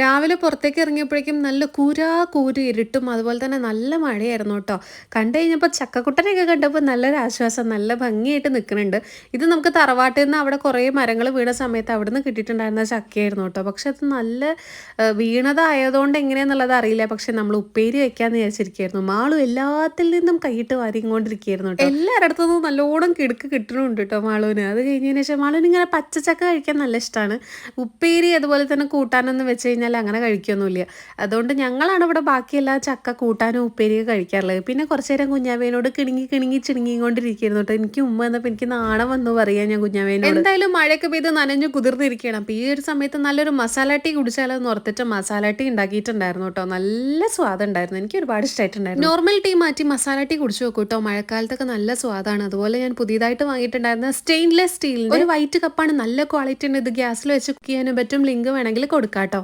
രാവിലെ പുറത്തേക്ക് ഇറങ്ങിയപ്പോഴേക്കും നല്ല കൂരാ കൂരി ഇരുട്ടും അതുപോലെ തന്നെ നല്ല മഴയായിരുന്നു കേട്ടോ. കണ്ടു കഴിഞ്ഞപ്പോൾ ചക്കക്കുട്ടനെയൊക്കെ കണ്ടപ്പോൾ നല്ലൊരു ആശ്വാസം നല്ല ഭംഗിയായിട്ട് നിൽക്കുന്നുണ്ട്. ഇത് നമുക്ക് തറവാട്ടിൽ നിന്ന് അവിടെ കുറേ മരങ്ങൾ വീണ സമയത്ത് അവിടെ നിന്ന് കിട്ടിയിട്ടുണ്ടായിരുന്ന ചക്കയായിരുന്നു കേട്ടോ. പക്ഷെ അത് നല്ല വീണതായതുകൊണ്ട് എങ്ങനെയാന്നുള്ളത് അറിയില്ല. പക്ഷെ നമ്മൾ ഉപ്പേരി വയ്ക്കാന്ന് വിചാരിച്ചിരിക്കുകയായിരുന്നു. മാളും എല്ലാത്തിൽ നിന്നും കൈയിട്ട് വാരിക്കൊണ്ടിരിക്കുകയായിരുന്നു കേട്ടോ. എല്ലാവരുടെ നിന്നും നല്ലോണം കിടുക്ക് കിട്ടണമുണ്ട് കേട്ടോ മാളുവിന്. അത് കഴിഞ്ഞതിന് ശേഷം മാളുവിന് ഇങ്ങനെ പച്ചച്ചക്ക കഴിക്കാൻ നല്ല ഇഷ്ടമാണ്. ഉപ്പേരി അതുപോലെ തന്നെ കൂട്ടാനൊന്നും വെച്ച് കഴിഞ്ഞാൽ അങ്ങനെ കഴിക്കൊന്നുമില്ല. അതുകൊണ്ട് ഞങ്ങളാണ് ഇവിടെ ബാക്കിയെല്ലാ ചക്ക കൂട്ടാനും ഉപ്പേരിയൊക്കെ കഴിക്കാറുള്ളത്. പിന്നെ കുറച്ച് നേരം കുഞ്ഞാവേനോട് കിണുങ്ങി കിണുങ്ങി ചിണുങ്ങിക്കൊണ്ടിരിക്കുന്നു കേട്ടോ. എനിക്ക് ഉമ്മ എന്നപ്പോൾ എനിക്ക് നാണം വന്നു പറയാൻ ഞാൻ കുഞ്ഞാവേനോട്. എന്തായാലും മഴയൊക്കെ പെയ്ത് നനഞ്ഞു കുതിർന്നിരിക്കണം അപ്പോൾ ഈ ഒരു സമയത്ത് നല്ലൊരു മസാല ടീ കുടിച്ചാലോ എന്ന് ഓർത്തിട്ട് മസാല ടീ ഉണ്ടാക്കിയിട്ടുണ്ടായിരുന്നു കേട്ടോ. നല്ല സ്വാദുണ്ടായിരുന്നു എനിക്ക് ഒരുപാട് ഇഷ്ടമായിട്ടുണ്ടായിരുന്നു നോർമൽ ടീ മാറ്റി മസാല ടീ കുടിച്ചു നോക്കൂ കേട്ടോ. മഴക്കാലത്തൊക്കെ നല്ല സ്വാദാണ്. അതുപോലെ ഞാൻ പുതിയതായിട്ട് വാങ്ങിയിട്ടുണ്ടായിരുന്ന സ്റ്റെയിൻലെസ് സ്റ്റീലിന്റെ ഒരു വൈറ്റ് കപ്പാണ് നല്ല ക്വാളിറ്റി ഉണ്ട്. ഇത് ഗ്യാസിൽ വെച്ച് കുക്ക് ചെയ്യാനും പറ്റും. ലിങ്ക് വേണമെങ്കിൽ കൊടുക്കാം കേട്ടോ.